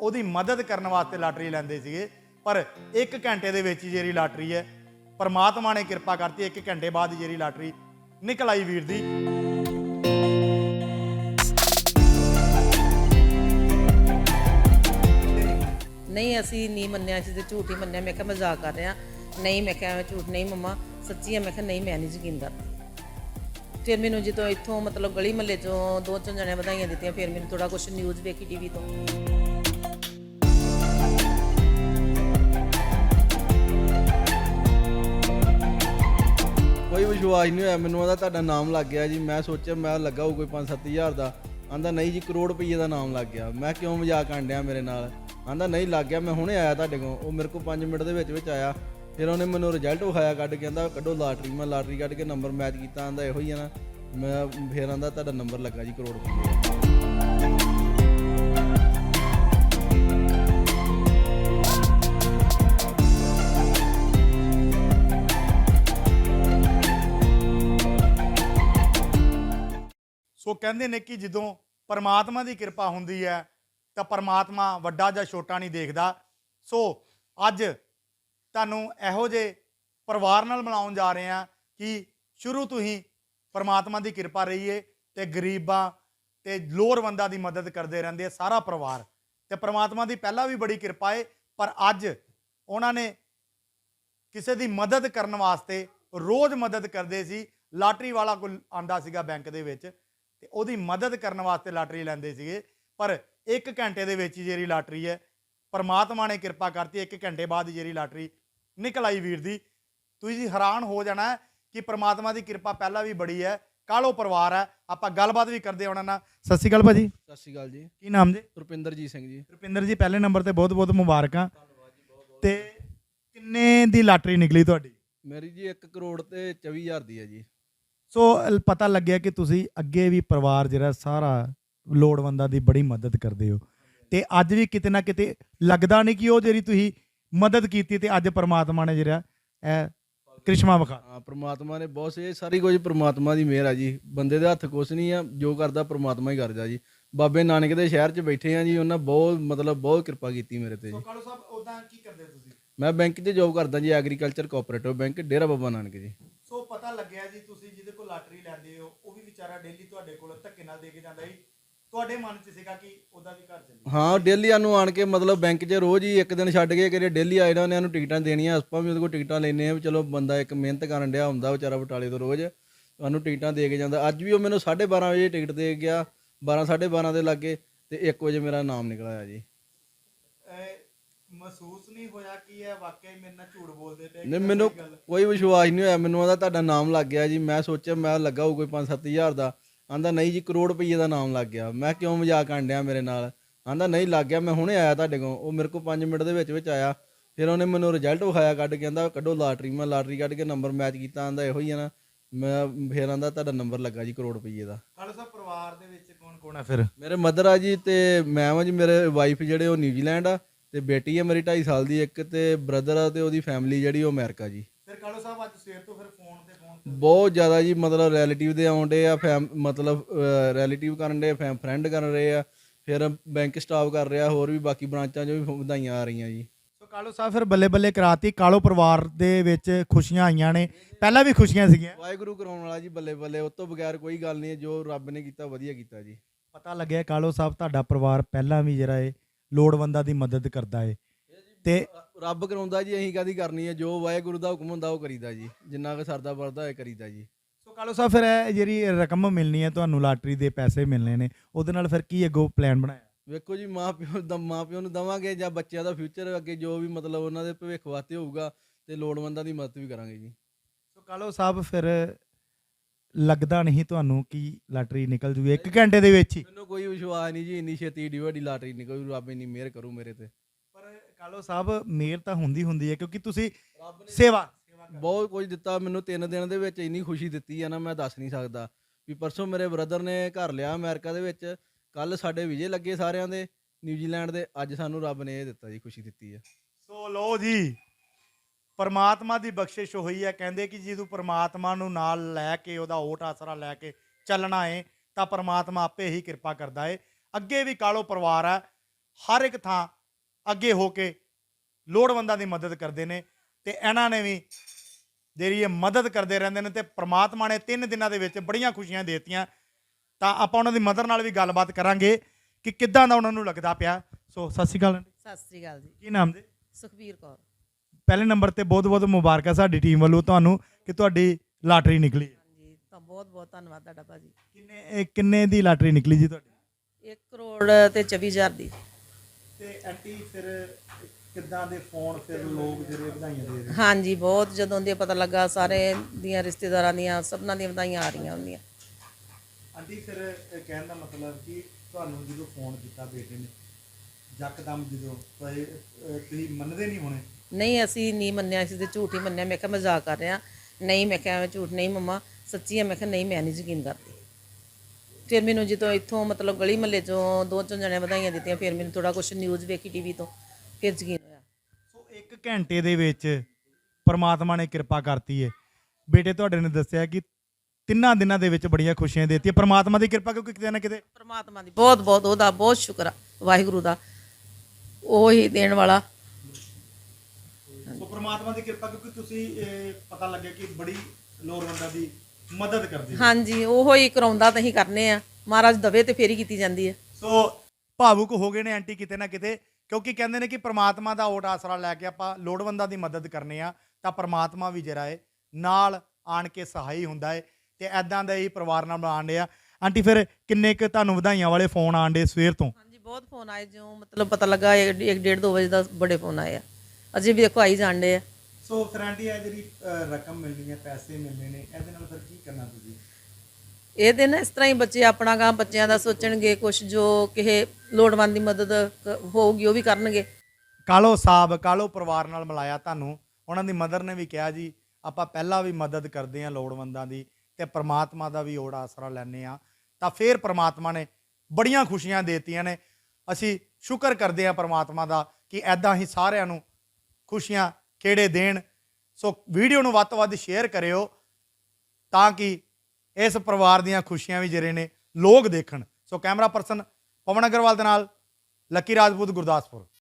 ਉਹਦੀ ਮਦਦ ਕਰਨ ਵਾਸਤੇ ਲਾਟਰੀ ਲੈਂਦੇ ਸੀਗੇ। ਪਰ 1 ਘੰਟੇ ਦੇ ਵਿੱਚ ਜਿਹੜੀ ਲਾਟਰੀ ਹੈ, ਪਰਮਾਤਮਾ ਨੇ ਕਿਰਪਾ ਕਰਤੀ 1 ਘੰਟੇ ਬਾਅਦ ਜਿਹੜੀ ਲਾਟਰੀ ਨਿਕਲ ਆਈ ਵੀਰ ਦੀ। ਨਹੀਂ, ਅਸੀਂ ਨਹੀਂ ਮੰਨਿਆ ਸੀ ਤੇ ਝੂਠ ਹੀ ਮੰਨਿਆ। ਮੈਂ ਕਿਹਾ ਮਜ਼ਾਕ ਕਰ ਰਿਹਾ। ਨਹੀਂ, ਮੈਂ ਕਿਹਾ ਝੂਠ ਨਹੀਂ ਮਮਾ, ਸੱਚੀ ਹੈ। ਮੈਂ ਕਿਹਾ ਨਹੀਂ, ਮੈਂ ਨਹੀਂ ਯਕੀਨ ਕਰਦਾ ਫਿਰ ਮੈਨੂੰ ਜਦੋਂ ਇੱਥੋਂ ਮਤਲਬ ਗਲੀ ਮਹੱਲੇ ਚੋਂ ਦੋ ਤਿੰਨ ਜਣਿਆਂ ਵਧਾਈਆਂ ਦਿੱਤੀਆਂ, ਫਿਰ ਮੈਨੂੰ ਥੋੜਾ ਕੁਝ ਨਿਊਜ਼ ਵੇਖੀ ਟੀਵੀ ਤੋਂ। ਕੋਈ ਵਿਸ਼ਵਾਸ ਨਹੀਂ ਹੋਇਆ, ਮੈਨੂੰ ਆਂਦਾ ਤੁਹਾਡਾ ਨਾਮ ਲੱਗ ਗਿਆ ਜੀ। ਮੈਂ ਸੋਚਿਆ, ਮੈਂ ਲੱਗਾ ਹੋਊ ਕੋਈ 5-7000 ਦਾ। ਆਂਦਾ ਨਹੀਂ ਜੀ, ਕਰੋੜ ਰੁਪਏ ਦਾ ਨਾਮ ਲੱਗ ਗਿਆ। ਮੈਂ ਕਿਉਂ ਮਜ਼ਾਕ ਆਂਡਿਆ ਮੇਰੇ ਨਾਲ? ਆਂਦਾ ਨਹੀਂ, ਲੱਗ ਗਿਆ। ਮੈਂ ਹੁਣੇ ਆਇਆ ਤੁਹਾਡੇ ਕੋਲ। ਉਹ ਮੇਰੇ ਕੋਲ 5 ਮਿੰਟ ਦੇ ਵਿੱਚ ਵਿੱਚ ਆਇਆ। ਫਿਰ ਉਹਨੇ ਮੈਨੂੰ ਰਿਜ਼ਲਟ ਵਿਖਾਇਆ ਕੱਢ ਕੇ ਆਂਦਾ ਕੱਢੋ ਲਾਟਰੀ ਮੈਂ ਲਾਟਰੀ ਕੱਢ ਕੇ ਨੰਬਰ ਮੈਚ ਕੀਤਾ ਆਂਦਾ ਇਹੋ ਹੀ ਆ ਨਾ। ਮੈਂ, ਫਿਰ ਆਂਦਾ ਤੁਹਾਡਾ ਨੰਬਰ ਲੱਗਾ ਜੀ, ਕਰੋੜ ਰੁਪਏ ਸੋ ਕਹਿੰਦੇ ਨੇ ਕਿ ਜਦੋਂ ਪਰਮਾਤਮਾ ਦੀ ਕਿਰਪਾ ਹੁੰਦੀ ਹੈ, ਤਾਂ ਪਰਮਾਤਮਾ ਵੱਡਾ ਜਾਂ ਛੋਟਾ ਨਹੀਂ ਦੇਖਦਾ। ਸੋ ਅੱਜ ਤੁਹਾਨੂੰ ਇਹੋ ਜਿਹੇ ਪਰਿਵਾਰ ਨਾਲ ਮਿਲਾਉਣ ਜਾ ਰਹੇ ਹਾਂ ਕਿ ਸ਼ੁਰੂ ਤੋਂ ਹੀ ਪਰਮਾਤਮਾ ਦੀ ਕਿਰਪਾ ਰਹੀ ਹੈ ਤੇ ਗਰੀਬਾਂ ਤੇ ਲੋੜਵੰਦਾਂ ਦੀ ਮਦਦ ਕਰਦੇ ਰਹਿੰਦੇ ਆ ਸਾਰਾ ਪਰਿਵਾਰ। ਤੇ ਪਰਮਾਤਮਾ ਦੀ ਪਹਿਲਾਂ ਵੀ ਬੜੀ ਕਿਰਪਾ ਏ, ਪਰ ਅੱਜ ਉਹਨਾਂ ਨੇ ਕਿਸੇ ਦੀ ਮਦਦ ਕਰਨ ਵਾਸਤੇ ਰੋਜ਼ ਮਦਦ ਕਰਦੇ ਸੀ। ਲਾਟਰੀ ਵਾਲਾ ਕੋਈ ਆਂਦਾ ਸੀਗਾ ਬੈਂਕ ਦੇ ਵਿੱਚ ਤੇ ਉਹਦੀ ਮਦਦ ਕਰਨ ਵਾਸਤੇ ਲਾਟਰੀ ਲੈਂਦੇ ਸੀਗੇ। ਪਰ 1 ਘੰਟੇ ਦੇ ਵਿੱਚ ਜਿਹੜੀ ਲਾਟਰੀ ਹੈ ਪਰਮਾਤਮਾ ਨੇ ਕਿਰਪਾ ਕਰਤੀ 1 ਘੰਟੇ ਬਾਅਦ ਜਿਹੜੀ ਲਾਟਰੀ ਨਿਕਲ ਆਈ ਵੀਰ ਦੀ। ਤੁਸੀਂ ਜੀ ਹੈਰਾਨ ਹੋ ਜਾਣਾ ਕਿ ਪਰਮਾਤਮਾ ਦੀ ਕਿਰਪਾ ਪਹਿਲਾਂ ਵੀ ਬੜੀ ਹੈ ਕਾਲੋ ਪਰਿਵਾਰ ਹੈ। ਆਪਾਂ ਗੱਲਬਾਤ ਵੀ ਕਰਦੇ ਹਾਂ ਉਹਨਾਂ ਨਾਲ। ਸਤਿ ਸ਼੍ਰੀ ਅਕਾਲ ਭਾਜੀ। ਸਤਿ ਸ਼੍ਰੀ ਅਕਾਲ ਜੀ। ਕੀ ਨਾਮ ਜੀ? ਰੁਪਿੰਦਰਜੀਤ ਸਿੰਘ ਜੀ। ਰੁਪਿੰਦਰ ਜੀ ਪਹਿਲੇ ਨੰਬਰ ਤੇ ਬਹੁਤ ਬਹੁਤ ਮੁਬਾਰਕਾਂ। ਤੇ ਕਿੰਨੇ ਦੀ ਲਾਟਰੀ ਨਿਕਲੀ ਤੁਹਾਡੀ? ਮੇਰੀ ਜੀ 1 ਕਰੋੜ ਤੇ 24000 ਦੀ ਹੈ ਜੀ। ਸੋ ਪਤਾ ਲੱਗਿਆ ਕਿ ਤੁਸੀਂ ਅੱਗੇ ਵੀ ਪਰਿਵਾਰ ਜਿਹੜਾ ਸਾਰਾ ਲੋੜਵੰਦਾਂ ਦੀ ਬੜੀ ਮਦਦ ਕਰਦੇ ਹੋ। ਤੇ ਅੱਜ ਵੀ ਕਿਤੇ ਨਾ ਕਿਤੇ ਲੱਗਦਾ ਨਹੀਂ ਕਿ ਉਹ ਜਿਹੜੀ ਤੁਸੀਂ ਮਦਦ ਕੀਤੀ ਤੇ ਅੱਜ ਪਰਮਾਤਮਾ ਨੇ ਜਿਹੜਾ ਇਹ ਕ੍ਰਿਸ਼ਮਾ ਵਿਖਾ। ਹਾਂ ਪ੍ਰਮਾਤਮਾ ਨੇ ਬਹੁਤ ਸੇ ਸਾਰੀ ਕੁਝ ਪ੍ਰਮਾਤਮਾ ਦੀ ਮਿਹਰ ਆ ਜੀ। ਬੰਦੇ ਦੇ ਹੱਥ ਕੁਛ ਨਹੀਂ ਆ ਜੋ ਕਰਦਾ ਪ੍ਰਮਾਤਮਾ ਹੀ ਕਰਦਾ ਜੀ। ਬਾਬੇ ਨਾਨਕ ਦੇ ਸ਼ਹਿਰ 'ਚ ਬੈਠੇ ਆ ਜੀ ਉਹਨਾਂ ਬਹੁਤ ਮਤਲਬ ਬਹੁਤ ਕਿਰਪਾ ਕੀਤੀ ਮੇਰੇ ਤੇ ਜੀ। ਕਾਲੂ ਸਾਹਿਬ ਉਦਾਂ ਕੀ ਕਰਦੇ ਤੁਸੀਂ? ਮੈਂ ਬੈਂਕ 'ਚ ਜੋਬ ਕਰਦਾ ਜੀ agriculture cooperative bank Dera Baba Nanak ji. So ਪਤਾ ਲੱਗਿਆ ਜੀ ਤੁਸੀਂ ਲਾਟਰੀ ਲੈਂਦੇ ਹੋ, ਉਹ ਵੀ ਵਿਚਾਰਾ ਡੇਲੀ ਤੁਹਾਡੇ ਕੋਲ ਧੱਕੇ ਨਾਲ ਦੇ ਕੇ ਜਾਂਦਾ ਸੀ। ਤੁਹਾਡੇ ਮਨ 'ਚ ਸੀਗਾ ਕਿ ਉਹਦਾ ਵੀ ਘਰ ਚੱਲੇ ਹਾਂ ਡੇਲੀ ਸਾਨੂੰ ਆਣ ਕੇ ਮਤਲਬ ਬੈਂਕ 'ਚ ਰੋਜ਼ ਹੀ ਇੱਕ ਦਿਨ ਛੱਡ ਕੇ ਕਿਤੇ ਡੇਲੀ ਆਏ ਨਾ ਨੂੰ ਟਿਕਟਾਂ ਦੇਣੀਆਂ, ਆਪਾਂ ਵੀ ਉਹਦੇ ਕੋਲ ਟਿਕਟਾਂ ਲੈਨੇ ਆ ਵੀ ਚਲੋ ਬੰਦਾ ਇੱਕ ਮਿਹਨਤ ਕਰਨ ਡਿਆ ਹੁੰਦਾ ਵਿਚਾਰਾ ਬਟਾਲੇ ਤੋਂ ਰੋਜ਼ ਉਹਨੂੰ ਟਿਕਟਾਂ ਦੇ ਕੇ ਜਾਂਦਾ। ਅੱਜ ਵੀ ਉਹ ਮੈਨੂੰ 12:30 ਵਜੇ ਟਿਕਟ ਦੇ ਕੇ ਗਿਆ 12 12:30 ਦੇ ਲੱਗੇ ਤੇ 1 ਵਜੇ ਮੇਰਾ ਨਾਮ ਨਿਕਲ ਆਇਆ ਜੀ। ਮਹਿਸੂਸ ਨਹੀਂ ਹੋਇਆ ਕਿ ਇਹ ਵਾਕਈ ਮੇਰੇ ਨਾਲ ਝੂਠ ਬੋਲਦੇ ਪਏ ਨਹੀਂ ਮੈਨੂੰ ਕੋਈ ਵਿਸ਼ਵਾਸ ਨਹੀਂ ਹੋਇਆ। ਮੈਨੂੰ ਉਹਦਾ ਤੁਹਾਡਾ ਨਾਮ ਲੱਗ ਗਿਆ ਜੀ। ਮੈਂ ਸੋਚਿਆ ਮੈਂ ਲੱਗਾ ਹੋਊ ਕੋਈ 5-7000 ਦਾ। ਆਂਦਾ ਨਹੀਂ ਜੀ ਕਰੋੜ ਰੁਪਏ ਦਾ ਨਾਮ ਲੱਗ ਗਿਆ। ਮੈਂ ਕਿਉਂ ਮਜ਼ਾਕ ਕਰਨ ਡਿਆ ਮੇਰੇ ਨਾਲ? ਆਂਦਾ ਨਹੀਂ ਲੱਗ ਗਿਆ। ਮੈਂ ਹੁਣੇ ਆਇਆ ਤੁਹਾਡੇ ਕੋਲ। ਉਹ ਮੇਰੇ ਕੋਲ 5 ਮਿੰਟ ਦੇ ਵਿੱਚ ਵਿੱਚ ਆਇਆ। ਫਿਰ ਉਹਨੇ ਮੈਨੂੰ ਰਿਜ਼ਲਟ ਵਿਖਾਇਆ ਕੱਢ ਕੇ। ਕਹਿੰਦਾ ਕੱਢੋ ਲਾਟਰੀ। ਮੈਂ ਲਾਟਰੀ ਕੱਢ ਕੇ ਨੰਬਰ ਮੈਚ ਕੀਤਾ। ਆਂਦਾ ਇਹੋ ਹੀ ਆ ਨਾ। ਮੈਂ ਫਿਰ ਆਂਦਾ ਤੁਹਾਡਾ ਨੰਬਰ ਲੱਗਾ ਜੀ ਕਰੋੜ ਰੁਪਏ ਦਾ। ਸਾਹਿਬ ਪਰਿਵਾਰ ਦੇ ਵਿੱਚ ਕੌਣ ਕੌਣ ਹੈ ਫਿਰ? ਮੇਰੇ ਮਦਰ ਆ ਜੀ ਤੇ ਮੈਂ ਵਾਂ ਜੀ ਮੇਰੇ ਵਾਈਫ ਜਿਹੜੇ ਉਹ ਨਿਊਜ਼ੀਲੈਂਡ ਆ। ਤੇ ਬੇਟੀ ਆ ਮੇਰੀ 2.5 ਸਾਲ ਦੀ ਇੱਕ ਤੇ ਬ੍ਰਦਰ ਆ ਤੇ ਉਹਦੀ ਫੈਮਿਲੀ ਜਿਹੜੀ ਉਹ ਅਮਰੀਕਾ ਜੀ। ਫਿਰ ਕਾਲੂ ਸਾਹਿਬ ਅੱਜ ਸਵੇਰ ਤੋਂ ਫਿਰ ਫੋਨ ਤੇ ਫੋਨ ਬਹੁਤ ਜ਼ਿਆਦਾ ਜੀ ਮਤਲਬ ਰਿਲੇਟਿਵ ਦੇ ਆਉਂਦੇ ਆ ਫੈਮ ਮਤਲਬ ਰਿਲੇਟਿਵ ਕਰਨ ਦੇ ਫਰੈਂਡ ਕਰ ਰਹੇ ਆ ਫਿਰ ਬੈਂਕ ਸਟਾਫ ਕਰ ਰਿਹਾ ਹੋਰ ਵੀ ਬਾਕੀ ਬ੍ਰਾਂਚਾਂ 'ਚੋਂ ਵੀ ਵਧਾਈਆਂ ਆ ਰਹੀਆਂ ਜੀ। ਸੋ ਕਾਲੂ ਸਾਹਿਬ ਫਿਰ ਬੱਲੇ ਬੱਲੇ ਕਰਾਤੀ ਕਾਲੋ ਪਰਿਵਾਰ ਦੇ ਵਿੱਚ ਖੁਸ਼ੀਆਂ ਆਈਆਂ ਨੇ ਪਹਿਲਾਂ ਵੀ ਖੁਸ਼ੀਆਂ ਸੀਗੀਆਂ। ਵਾਹਿਗੁਰੂ ਕਰਾਉਣ ਵਾਲਾ ਜੀ ਬੱਲੇ ਬੱਲੇ ਉਸ ਤੋਂ ਬਗੈਰ ਕੋਈ ਗੱਲ ਨਹੀਂ ਹੈ ਜੋ ਰੱਬ ਨੇ ਕੀਤਾ ਵਧੀਆ ਕੀਤਾ ਜੀ। ਪਤਾ ਲੱਗਿਆ ਕਾਲੋ ਸਾਹਿਬ ਤੁਹਾਡਾ ਪਰਿਵਾਰ ਪਹਿਲਾਂ ਵੀ ਜਿਹੜਾ ਹੈ ਲੋੜਵੰਦਾਂ ਦੀ ਮਦਦ ਕਰਦਾ ਹੈ ਤੇ ਰੱਬ ਕਰਾਉਂਦਾ ਜੀ ਅਸੀਂ ਕਾਦੀ ਕਰਨੀ ਹੈ ਜੋ ਵਾਹਿਗੁਰੂ ਦਾ ਹੁਕਮ ਹੁੰਦਾ ਉਹ ਕਰੀਦਾ ਜੀ। ਜਿੰਨਾ ਕੁ ਸਰਦਾ ਵਰਦਾ ਹੈ ਕਰੀਦਾ ਜੀ। ਸੋ ਕਾਲੋ ਸਾਹਿਬ ਫਿਰ ਇਹ ਜਿਹੜੀ ਰਕਮ ਮਿਲਣੀ ਹੈ ਤੁਹਾਨੂੰ ਲਾਟਰੀ ਦੇ ਪੈਸੇ ਮਿਲਣੇ ਨੇ ਉਹਦੇ ਨਾਲ ਫਿਰ ਕੀ ਅੱਗੋਂ ਪਲਾਨ ਬਣਾਇਆ? ਵੇਖੋ ਜੀ ਮਾਂ ਪਿਓ ਦਾ ਮਾਂ ਪਿਓ ਨੂੰ ਦਵਾਂਗੇ ਜਾਂ ਬੱਚਿਆਂ ਦਾ ਫਿਊਚਰ ਅੱਗੇ ਜੋ ਵੀ ਮਤਲਬ ਉਹਨਾਂ ਦੇ ਭਵਿੱਖ ਵਾਸਤੇ ਹੋਊਗਾ ਤੇ ਲੋੜਵੰਦਾਂ ਦੀ ਮਦਦ ਵੀ ਕਰਾਂਗੇ ਜੀ। ਸੋ ਕਾਲੋ ਸਾਹਿਬ ਫਿਰ ਲੱਗਦਾ ਨਹੀਂ ਤੁਹਾਨੂੰ ਕਿ ਲਾਟਰੀ ਨਿਕਲ ਜੂਗੀ ਇੱਕ ਘੰਟੇ ਦੇ ਵਿੱਚ ਹੀ? ਮੈਨੂੰ ਕੋਈ ਵਿਸ਼ਵਾਸ ਨਹੀਂ ਜੀ ਇੰਨੀ ਛੇਤੀ ਏਡੀ ਵੱਡੀ ਲਾਟਰੀ ਨਿਕਲ ਰੱਬ ਇੰਨੀ ਮਿਹਰ ਕਰੂ ਮੇਰੇ ਤੇ। ਪਰ ਕਾਲੋ ਸਾਹਿਬ ਮਿਹਰ ਤਾਂ ਹੁੰਦੀ ਹੁੰਦੀ ਹੈ ਕਿਉਂਕਿ ਤੁਸੀਂ ਸੇਵਾ ਬਹੁਤ ਕੁਝ ਦਿੱਤਾ ਮੈਨੂੰ ਤਿੰਨ ਦਿਨ ਦੇ ਵਿੱਚ ਇੰਨੀ ਖੁਸ਼ੀ ਦਿੱਤੀ ਆ ਨਾ ਮੈਂ ਦੱਸ ਨਹੀਂ ਸਕਦਾ। ਵੀ ਪਰਸੋਂ ਮੇਰੇ ਬ੍ਰਦਰ ਨੇ ਘਰ ਲਿਆ ਅਮਰੀਕਾ ਦੇ ਵਿੱਚ ਕੱਲ ਸਾਡੇ ਵਿਜੇ ਲੱਗੇ ਸਾਰਿਆਂ ਦੇ ਨਿਊਜ਼ੀਲੈਂਡ ਦੇ ਅੱਜ ਸਾਨੂੰ ਰੱਬ ਨੇ ਇਹ ਦਿੱਤਾ ਜੀ ਖੁਸ਼ੀ ਦਿੱਤੀ ਹੈ ਸੋ ਲੋ ਜੀ ਪਰਮਾਤਮਾ ਦੀ ਬਖਸ਼ਿਸ਼ ਹੋਈ ਹੈ ਕਹਿੰਦੇ ਕਿ ਜੇ ਤੂੰ ਪਰਮਾਤਮਾ ਨੂੰ ਨਾਲ ਲੈ ਕੇ ਉਹਦਾ ਓਟ ਆਸਰਾ ਲੈ ਕੇ ਚੱਲਣਾ ਏ ਤਾਂ ਪਰਮਾਤਮਾ ਆਪੇ ਹੀ ਕਿਰਪਾ ਕਰਦਾ ਏ। ਅੱਗੇ ਵੀ ਕਾਲੋ ਪਰਿਵਾਰ ਹੈ ਹਰ ਇੱਕ ਥਾਂ ਅੱਗੇ ਹੋ ਕੇ ਲੋੜਵੰਦਾਂ ਦੀ ਮਦਦ ਕਰਦੇ ਨੇ ਤੇ ਇਹਨਾਂ ਨੇ ਵੀ ਜਿਹੜੀ ਇਹ ਮਦਦ ਕਰਦੇ ਰਹਿੰਦੇ ਨੇ ਤੇ ਪ੍ਰਮਾਤਮਾ ਨੇ ਤਿੰਨ ਦਿਨਾਂ ਦੇ ਵਿੱਚ ਬੜੀਆਂ ਖੁਸ਼ੀਆਂ ਦੇਤੀਆਂ। ਤਾਂ ਆਪਾਂ ਉਹਨਾਂ ਦੀ ਮਦਰ ਨਾਲ ਵੀ ਗੱਲਬਾਤ ਕਰਾਂਗੇ ਕਿ ਕਿੱਦਾਂ ਦਾ ਉਹਨਾਂ ਨੂੰ ਲੱਗਦਾ ਪਿਆ। ਸੋ ਸਤਿ ਸ਼੍ਰੀ ਅਕਾਲ। ਸਤਿ ਸ੍ਰੀ ਅਕਾਲ ਜੀ। ਕੀ ਨਾਮ ਜੀ? ਸੁਖਬੀਰ ਕੌਰ। ਪਹਿਲੇ ਨੰਬਰ ਤੇ ਬਹੁਤ ਬਹੁਤ ਮੁਬਾਰਕਾਂ ਸਾਡੀ ਟੀਮ ਵੱਲੋਂ ਤੁਹਾਨੂੰ ਕਿ ਤੁਹਾਡੀ ਲਾਟਰੀ ਨਿਕਲੀ। ਹੈ ਹਾਂਜੀ ਤਾਂ ਬਹੁਤ ਬਹੁਤ ਧੰਨਵਾਦ ਤੁਹਾਡਾ ਭਾਜੀ। ਕਿੰਨੇ ਇਹ ਕਿੰਨੇ ਦੀ ਲਾਟਰੀ ਨਿਕਲੀ ਜੀ ਤੁਹਾਡੀ? 1 ਕਰੋੜ ਤੇ 24000 ਦੀ। ਤੇ ਆਂਟੀ ਫਿਰ ਕਿੱਦਾਂ ਦੇ ਫੋਨ ਫਿਰ ਲੋਕ ਜਿਹੜੇ ਵਧਾਈਆਂ ਦੇ ਰਹੇ? ਹਾਂਜੀ ਬਹੁਤ ਜਦੋਂ ਦੀ ਪਤਾ ਲੱਗਾ ਸਾਰੇ ਦੀਆਂ ਰਿਸ਼ਤੇਦਾਰਾਂ ਦੀਆਂ ਸਭਨਾਂ ਦੀਆਂ ਵਧਾਈਆਂ ਆ ਰਹੀਆਂ ਹੁੰਦੀਆਂ। ਆਂਟੀ ਫਿਰ ਕਹਿਣ ਦਾ ਮਤਲਬ ਕਿ ਤੁਹਾਨੂੰ ਜਦੋਂ ਫੋਨ ਕੀਤਾ ਬੇਟੇ ਨੇ ਯਕਦਮ ਜਦੋਂ ਤੁਸੀਂ ਮੰਨਦੇ ਨਹੀਂ ਹੋਣੇ? ਨਹੀਂ ਅਸੀਂ ਨਹੀਂ ਮੰਨਿਆ ਸੀ ਤੇ ਝੂਠ ਹੀ ਮੰਨਿਆ। ਮੈਂ ਕਿਹਾ ਮਜ਼ਾਕ ਕਰ ਰਿਹਾ। ਨਹੀਂ ਮੈਂ ਕਿਹਾ ਐਵੇਂ ਝੂਠ ਨਹੀਂ ਮੰਮਾ ਸੱਚੀ ਹੈ ਮੈਂ ਕਿਹਾ ਨਹੀਂ ਮੈਂ ਨਹੀਂ ਯਕੀਨ ਕਰਦੀ। ਫਿਰ ਮੈਨੂੰ ਜਦੋਂ ਇੱਥੋਂ ਮਤਲਬ ਗਲੀ ਮਹੱਲੇ ਚੋਂ ਦੋ ਚੋਂ ਜਣੇ ਵਧਾਈਆਂ ਦਿੱਤੀਆਂ ਫਿਰ ਮੈਨੂੰ ਥੋੜਾ ਕੁਝ ਨਿਊਜ਼ ਵੇਖੀ ਟੀਵੀ ਤੋਂ ਫਿਰ ਯਕੀਨ ਹੋਇਆ। ਸੋ ਇੱਕ ਘੰਟੇ ਦੇ ਵਿੱਚ ਪਰਮਾਤਮਾ ਨੇ ਕਿਰਪਾ ਕਰਤੀ ਹੈ ਬੇਟੇ ਤੁਹਾਡੇ ਨੇ ਦੱਸਿਆ ਕਿ ਤਿੰਨਾਂ ਦਿਨਾਂ ਦੇ ਵਿੱਚ ਬੜੀਆਂ ਖੁਸ਼ੀਆਂ ਦੇਤੀਆਂ। ਪਰਮਾਤਮਾ ਦੀ ਕਿਰਪਾ ਕਿਉਂਕਿ ਕਿਤੇ ਨਾ ਕਿਤੇ ਪਰਮਾਤਮਾ ਦੀ ਬਹੁਤ ਬਹੁਤ ਉਹਦਾ ਬਹੁਤ ਸ਼ੁਕਰ ਆ ਵਾਹਿਗੁਰੂ ਦਾ। ਉਹ ਹੀ ਦੇਣ ਵਾਲਾ ਪ੍ਰਮਾਤਮਾ ਦੀ ਕਿਰਪਾ ਕਿਉਂਕਿ ਤੁਸੀਂ ਇਹ ਪਤਾ ਲੱਗਿਆ ਕਿ ਬੜੀ ਲੋੜਵੰਦਾਂ ਦੀ ਮਦਦ ਕਰਦੇ ਹੋ। ਹਾਂਜੀ ਉਹੋ ਹੀ ਕਰਾਉਂਦਾ ਤਾਂ ਹੀ ਕਰਨੇ ਆ। ਮਹਾਰਾਜ ਦਵੇ ਤੇ ਫੇਰ ਕੀਤੀ ਜਾਂਦੀ ਹੈ। ਸੋ ਭਾਵੁਕ ਹੋ ਗਏ ਨੇ ਆਂਟੀ ਕਿਤੇ ਨਾ ਕਿਤੇ ਕਿਉਂਕਿ ਕਹਿੰਦੇ ਨੇ ਕਿ ਪ੍ਰਮਾਤਮਾ ਦਾ ਓਟ ਆਸਰਾ ਲੈ ਕੇ ਆਪਾਂ ਲੋੜਵੰਦਾਂ ਦੀ ਮਦਦ ਕਰਨੇ ਆ ਤਾਂ ਪ੍ਰਮਾਤਮਾ ਵੀ ਜਿਹੜਾ ਹੈ ਨਾਲ ਆਣ ਕੇ ਸਹਾਈ ਹੁੰਦਾ ਹੈ ਤੇ ਐਦਾਂ ਦਾ ਹੀ ਪਰਿਵਾਰ ਨਾਲ ਬਣਾਉਣ ਡਿਆ। ਆਂਟੀ ਫਿਰ ਕਿੰਨੇ ਕੁ ਤੁਹਾਨੂੰ ਵਧਾਈਆਂ ਵਾਲੇ ਫੋਨ ਆਣ ਡੇ ਸਵੇਰ ਤੋਂ? ਹਾਂਜੀ ਬਹੁਤ ਫੋਨ ਆਏ ਜਿਉਂ ਮਤਲਬ ਪਤਾ ਲੱਗਾ 1 ਡੇਢ 2 ਵਜੇ ਦਾ ਬੜੇ ਫੋਨ ਆਏ ਆ। ਅਜੇ ਵੀ ਦੇਖੋ ਆਈ ਜਾਂਦੇ ਆ। ਸੋ ਫਿਰ ਆਂਟੀ ਇਹ ਜਿਹੜੀ ਅਹ, ਰਕਮ ਮਿਲਣੀ ਹੈ ਪੈਸੇ ਮਿਲਣੇ ਨੇ ਇਹਦੇ ਨਾਲ ਫਿਰ ਕੀ ਕਰਨਾ ਤੁਸੀਂ? ਇਹਦੇ ਨਾ ਇਸ ਤਰ੍ਹਾਂ ਹੀ ਬੱਚੇ ਆਪਣਾ ਕੰਮ ਬੱਚਿਆਂ ਦਾ ਸੋਚਣਗੇ ਕੁਝ ਜੋ ਕਿਸੇ ਲੋੜਵੰਦ ਦੀ ਮਦਦ ਕ- ਹੋਊਗੀ ਉਹ ਵੀ ਕਰਨਗੇ। ਕਾਲੋ ਸਾਹਿਬ ਕਾਲੋ ਪਰਿਵਾਰ ਨਾਲ ਮਿਲਾਇਆ ਤੁਹਾਨੂੰ। ਉਹਨਾਂ ਦੀ ਮਦਰ ਨੇ ਵੀ ਕਿਹਾ ਜੀ ਆਪਾਂ ਪਹਿਲਾਂ ਵੀ ਮਦਦ ਕਰਦੇ ਹਾਂ ਲੋੜਵੰਦਾਂ ਦੀ ਤੇ ਪ੍ਰਮਾਤਮਾ ਦਾ ਵੀ ਓੜ ਆਸਰਾ ਲੈਣੇ ਆ ਤਾਂ ਫਿਰ ਪ੍ਰਮਾਤਮਾ ਨੇ ਬੜੀਆਂ ਖੁਸ਼ੀਆਂ ਦੇਤੀਆਂ ਨੇ। ਅਸੀਂ ਸ਼ੁਕਰ ਕਰਦੇ ਹਾਂ ਪ੍ਰਮਾਤਮਾ ਦਾ ਕਿ ਐਦਾਂ ਹੀ ਸਾਰਿਆਂ ਨੂੰ ਖੁਸ਼ੀਆਂ ਕਿਹੜੇ ਦੇਣ? ਸੋ ਵੀਡੀਓ ਨੂੰ ਵੱਧ ਤੋਂ ਵੱਧ ਸ਼ੇਅਰ ਕਰਿਓ ਤਾਂ ਕਿ ਇਸ ਪਰਿਵਾਰ ਦੀਆਂ ਖੁਸ਼ੀਆਂ ਵੀ ਜਿਹੜੇ ਨੇ ਲੋਕ ਦੇਖਣ। So camera person Pawan Agarwal ਦੇ ਨਾਲ ਲੱਕੀ ਰਾਜਪੂਤ ਗੁਰਦਾਸਪੁਰ।